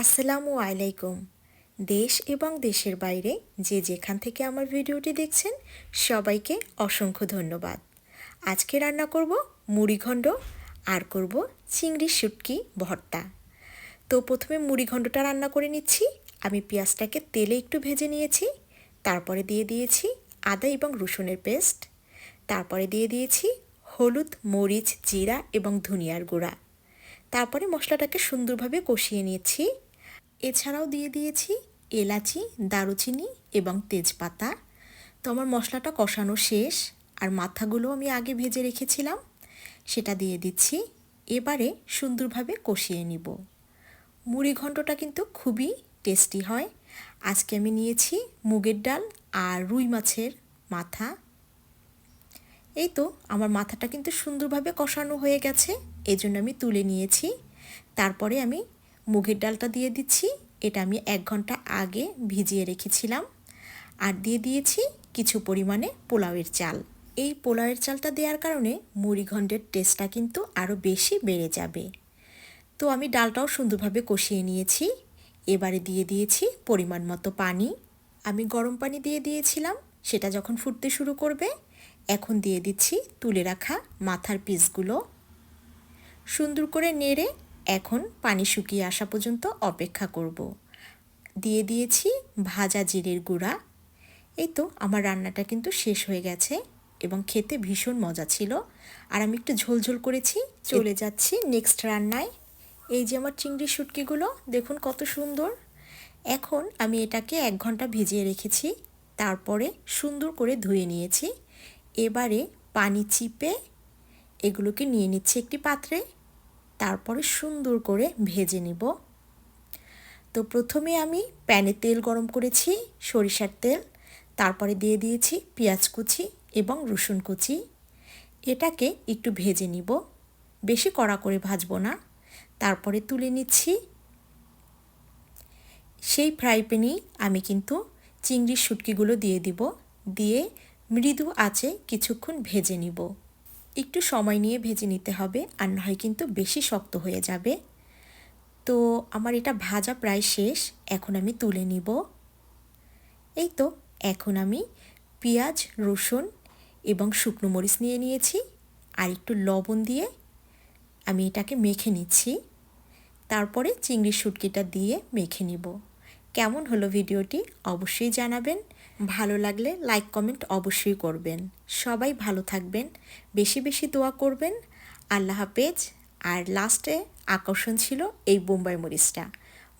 আসসালামু আলাইকুম। দেশ এবং দেশের বাইরে যে যেখান থেকে আমার ভিডিওটি দেখছেন, সবাইকে অসংখ্য ধন্যবাদ। আজকে রান্না করব মুড়িঘণ্ড আর করব চিংড়ি শুটকি ভর্তা। তো প্রথমে মুড়িঘণ্ডটা রান্না করে নিচ্ছি। আমি পেঁয়াজটাকে তেলে একটু ভেজে নিয়েছি। তারপরে দিয়ে দিয়েছি আদা এবং রসুনের পেস্ট। তারপরে দিয়ে দিয়েছি হলুদ, মরিচ, জিরা এবং ধনিয়ার গুঁড়া। তারপরে মশলাটাকে সুন্দরভাবে কষিয়ে নিয়েছি এছাড়াও দিয়ে দিয়েছি এলাচি, দারুচিনি এবং তেজপাতা। তো আমার মশলাটা কষানো শেষ আর মাথাগুলো আমি আগে ভেজে রেখেছিলাম। সেটা দিয়ে দিচ্ছি। এবারে সুন্দরভাবে কষিয়ে নিব। মুড়ি ঘণ্টটা কিন্তু খুবই টেস্টি হয়। আজকে আমি নিয়েছি মুগের ডাল আর রুই মাছের মাথা। এই তো আমার মাথাটা কিন্তু সুন্দরভাবে কষানো হয়ে গেছে। এই জন্য আমি তুলে নিয়েছি। তারপরে আমি মুগের ডালটা দিয়ে দিচ্ছি। এটা আমি এক ঘণ্টা আগে ভিজিয়ে রেখেছিলাম। আর দিয়ে দিয়েছি কিছু পরিমাণে পোলাওয়ের চাল। এই পোলাওয়ের চালটা দেওয়ার কারণে মুড়িঘণ্ডের টেস্টটা কিন্তু আরও বেশি বেড়ে যাবে। তো আমি ডালটাও সুন্দরভাবে কষিয়ে নিয়েছি। এবারে দিয়ে দিয়েছি পরিমাণ মতো পানি। আমি গরম পানি দিয়ে দিয়েছিলাম। সেটা যখন ফুটতে শুরু করবে, এখন দিয়ে দিচ্ছি তুলে রাখা মাথার পিসগুলো সুন্দর করে নেড়ে এখন পানি শুকিয়ে আসা পর্যন্ত অপেক্ষা করব। দিয়ে দিয়েছি ভাজা জিরের গুঁড়া। এই তো আমার রান্নাটা কিন্তু শেষ হয়ে গেছে এবং খেতে ভীষণ মজা ছিল। আর আমি একটু ঝোলঝোল করেছি, চলে যাচ্ছি নেক্সট রান্নায়। এই যে আমার চিংড়ি শুটকিগুলো, দেখুন কত সুন্দর। এখন আমি এটাকে এক ঘণ্টা ভিজিয়ে রেখেছি, তারপরে সুন্দর করে ধুয়ে নিয়েছি। এবারে পানি চিপে এগুলোকে নিয়ে নিচ্ছি একটি পাত্রে। তারপরে সুন্দর করে ভেজে নিব। তো প্রথমে আমি প্যানে তেল গরম করেছি, সরিষার তেল, তারপরে দিয়ে দিয়েছি পেঁয়াজ কুচি এবং রসুন কুচি। এটাকে একটু ভেজে নিব, বেশি কড়া করে ভাজবো না। তারপরে তুলে নিচ্ছি। সেই ফ্রাই প্যানেই আমি কিন্তু চিংড়ির শুটকিগুলো দিয়ে দিব, দিয়ে মৃদু আঁচে কিছুক্ষণ ভেজে নিব। একটু সময় নিয়ে ভেজে নিতে হবে আর নয় কিন্তু বেশি শক্ত হয়ে যাবে। তো আমার এটা ভাজা প্রায় শেষ, এখন আমি তুলে নিব। এই তো, এখন আমি পেঁয়াজ, রসুন এবং শুকনো মরিচ নিয়ে নিয়েছি আর একটু লবণ দিয়ে আমি এটাকে মেখে নিচ্ছি। তারপরে চিংড়ির শুটকিটা দিয়ে মেখে নিব। কেমন হলো ভিডিওটি অবশ্যই জানাবেন। ভালো লাগলে লাইক, কমেন্ট অবশ্যই করবেন। সবাই ভালো থাকবেন, বেশি বেশি দোয়া করবেন। আল্লাহ হাফেজ। আর লাস্টে আকর্ষণ ছিল এই বোম্বাই মরিচটা।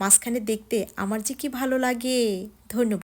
মাঝখানে দেখতে আমার যে কি ভালো লাগে। ধন্যবাদ।